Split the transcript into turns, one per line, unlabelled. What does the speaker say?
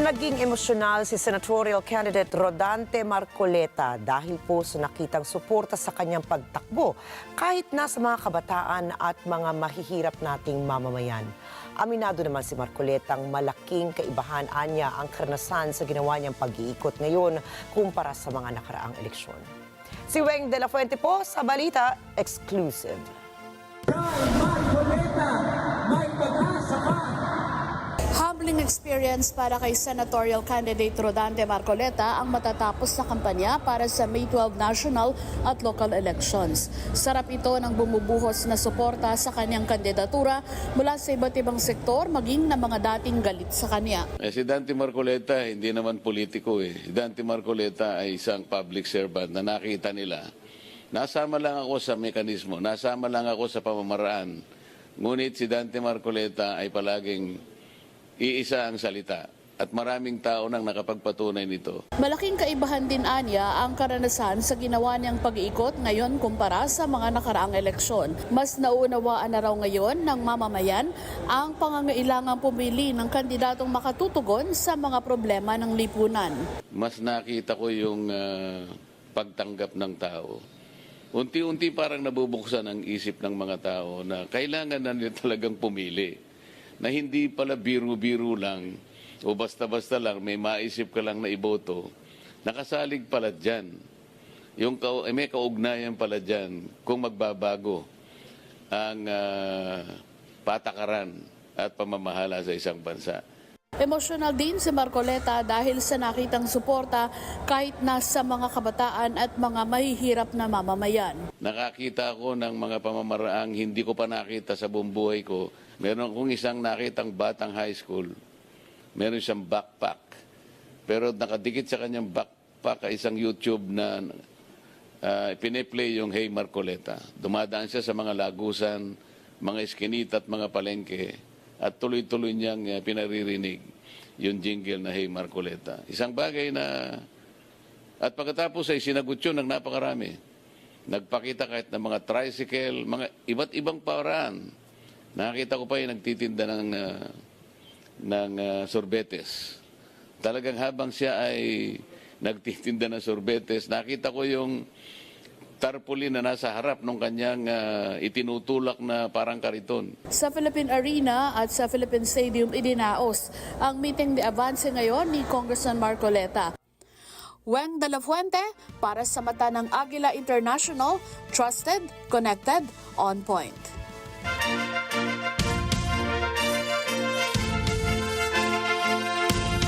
Naging emosyonal si senatorial candidate Rodante Marcoleta dahil po sa nakitang suporta sa kanyang pagtakbo kahit nasa mga kabataan at mga mahihirap nating mamamayan. Aminado naman si Marcoleta ang malaking kaibahan anya ang karanasan sa ginawa niyang pag-iikot ngayon kumpara sa mga nakaraang eleksyon. Si Weng de la Fuente po sa Balita Exclusive.
Humbling experience para kay senatorial candidate Rodante Marcoleta ang matatapos na kampanya para sa May 12 national at local elections. Sarap ito ng bumubuhos na suporta sa kanyang kandidatura mula sa iba't ibang sektor maging na mga dating galit sa kanya.
Eh, si Dante Marcoleta, hindi naman politiko eh. Si Dante Marcoleta ay isang public servant na nakita nila. Nasama lang ako sa mekanismo, nasama lang ako sa pamamaraan. Ngunit si Dante Marcoleta ay palaging iisa ang salita at maraming tao nang nakapagpatunay nito.
Malaking kaibahan din anya ang karanasan sa ginawa niyang pag-iikot ngayon kumpara sa mga nakaraang eleksyon. Mas naunawaan na raw ngayon ng mamamayan ang pangangailangang pumili ng kandidatong makatutugon sa mga problema ng lipunan.
Mas nakita ko yung ah, pagtanggap ng tao. Unti-unti parang nabubuksan ang isip ng mga tao na kailangan na nila talagang pumili. Na hindi pala biro-biro lang o basta-basta lang may maisip ka lang na iboto. Nakasalig pala dyan. Yung ka- eh, may kaugnayan pala dyan kung magbabago ang ah, patakaran at pamamahala sa isang bansa.
Emosyonal din si Marcoleta dahil sa nakitang suporta kahit nasa mga kabataan at mga mahihirap na mamamayan.
Nakakita ako ng mga pamamaraang hindi ko pa nakita sa buong buhay ko. Meron akong isang nakitang batang high school. Meron siyang backpack. Pero nakadikit sa kanyang backpack ay isang YouTube na uh, pineplay yung Hey Marcoleta. Dumadaan siya sa mga lagusan, mga eskinita at mga palengke at tuloy-tuloy niyang uh, pinaririnig yung jingle na Hey Marcoleta. Isang bagay na at pagkatapos ay sinagot yun ng napakarami. Nagpakita kahit ng mga tricycle, mga iba't ibang paraan. Nakita ko pa yung nagtitinda ng, ah, ng ah, sorbetes. Talagang habang siya ay nagtitinda ng sorbetes, nakita ko yung tarpaulin na nasa harap ng kanyang ah, itinutulak na parang kariton.
Sa Philippine Arena at sa Philippine Stadium idinaos ang meeting de avance ngayon ni Congressman Marcoleta. Weng de la Fuente para sa mata ng Agila International, trusted, connected, on point.